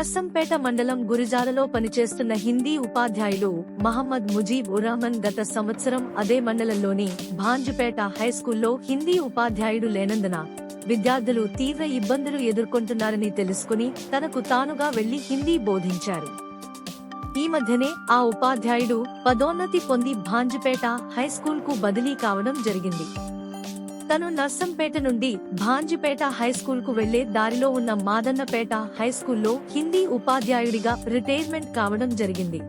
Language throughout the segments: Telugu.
నర్సంపేట మండలం గురిజాలలో పనిచేస్తున్న హిందీ ఉపాధ్యాయులు మహమ్మద్ ముజీబ్ ఉరామన్ గత సంవత్సరం అదే మండలంలోని భాంజుపేట హైస్కూల్లో హిందీ ఉపాధ్యాయుడు లేనందున విద్యార్థులు తీవ్ర ఇబ్బందులు ఎదుర్కొంటున్నారని తెలుసుకుని తనకు తానుగా వెళ్ళి హిందీ బోధించారు. ఈ మధ్యనే ఆ ఉపాధ్యాయుడు పదోన్నతి పొంది భాంజుపేట హైస్కూల్కు బదిలీ కావడం జరిగింది. తను నర్సంపేట నుండి భాంజిపేట హైస్కూల్కు వెళ్ళే దారిలో ఉన్న మాదన్నపేట హైస్కూల్లో హిందీ ఉపాధ్యాయుడిగా రిటైర్మెంట్ కావడం జరిగింది.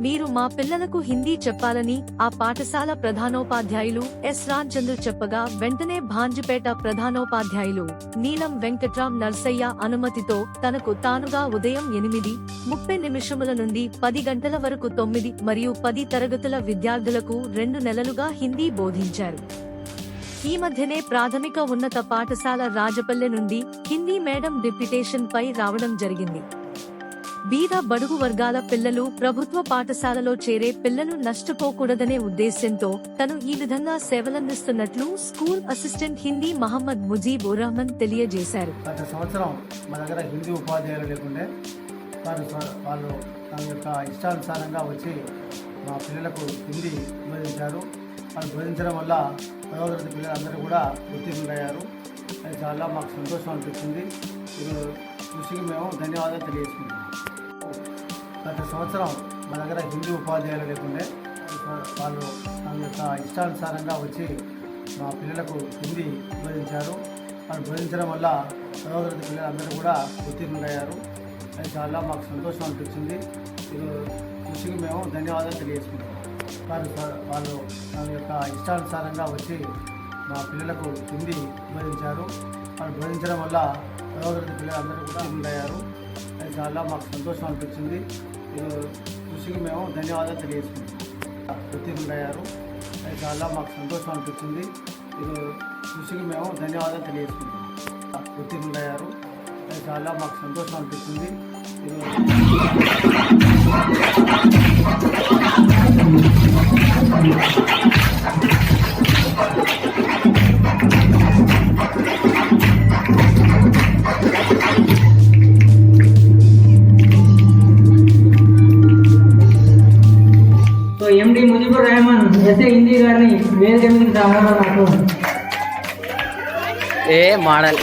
మీరు మా పిల్లలకు హిందీ చెప్పాలని ఆ పాఠశాల ప్రధానోపాధ్యాయులు ఎస్ రాంచంద్ర చెప్పగా వెంటనే భాంజిపేట ప్రధానోపాధ్యాయులు నీలం వెంకట్రామ్ నర్సయ్య అనుమతితో తనకు తానుగా ఉదయం ఎనిమిది ముప్పై నిమిషముల నుండి పది గంటల వరకు తొమ్మిది మరియు పది తరగతుల విద్యార్థులకు రెండు నెలలుగా హిందీ బోధించారు. ఈ మధ్యనే ప్రాథమిక ఉన్నత పాఠశాల రాజపల్లె నుండి హిందీ మేడం డిప్యుటేషన్ పై రావడం జరిగింది. బీద బడుగు వర్గాల పిల్లలు ప్రభుత్వ పాఠశాలలో చేరే పిల్లలు నష్టపోకూడదనే ఉద్దేశ్యంతో తను ఈ విధంగా సేవలందిస్తున్నట్లు స్కూల్ అసిస్టెంట్ హిందీ మహమ్మద్ ముజీబ్ ఉరహ్మన్ తెలియజేశారు. గత సంవత్సరం మా దగ్గర హిందీ ఉపాధ్యాయులు లేకుండే వారు వాళ్ళు తమ యొక్క ఇష్టానుసారంగా వచ్చి మా పిల్లలకు హిందీ బోధించారు. వాళ్ళు బోధించడం వల్ల పదవ తరగతి పిల్లలందరూ కూడా ఉత్తీర్ణులయ్యారు. అది చాలా మాకు సంతోషం అనిపించింది. కృషికి మేము ధన్యవాదాలు తెలియజేసుకుంటాం గత సంవత్సరం మా దగ్గర హిందీ ఉపాధ్యాయులు లేకుండే వాళ్ళు తమ యొక్క ఇష్టానుసారంగా వచ్చి మా పిల్లలకు హిందీ బోధించారు. వాళ్ళు బోధించడం వల్ల పదవ తరగతి పిల్లలందరూ కూడా ఉత్తీర్ణులయ్యారు. అది చాలా మాకు సంతోషం అనిపించింది. కృషికి మేము ధన్యవాదాలు తెలియజేసుకుంటాం వారు వాళ్ళు తమ యొక్క ఇష్టానుసారంగా వచ్చి మా పిల్లలకు హిందీ బోధించారు వాళ్ళు బోధించడం వల్ల పదవ పిల్లలందరూ కూడా అందయ్యారు అది చాలా మాకు సంతోషం అనిపించింది. కృషికి మేము ధన్యవాదాలు తెలియజేసుకుంటాం ఉత్తీర్ణులయ్యారు అది చాలా మాకు సంతోషం అనిపించింది. ఇది కృషికి మేము ధన్యవాదాలు తెలియజేసుకుంటాం ఉత్తీర్ణులయ్యారు అది చాలా మాకు సంతోషం అనిపించింది. ఇది ఎండి ముజిబుర్ రెహమాన్ ఎస్ఏ హిందీ గారిని వేరు మీదకి రావాలని నాకు. ఏ మాడల్.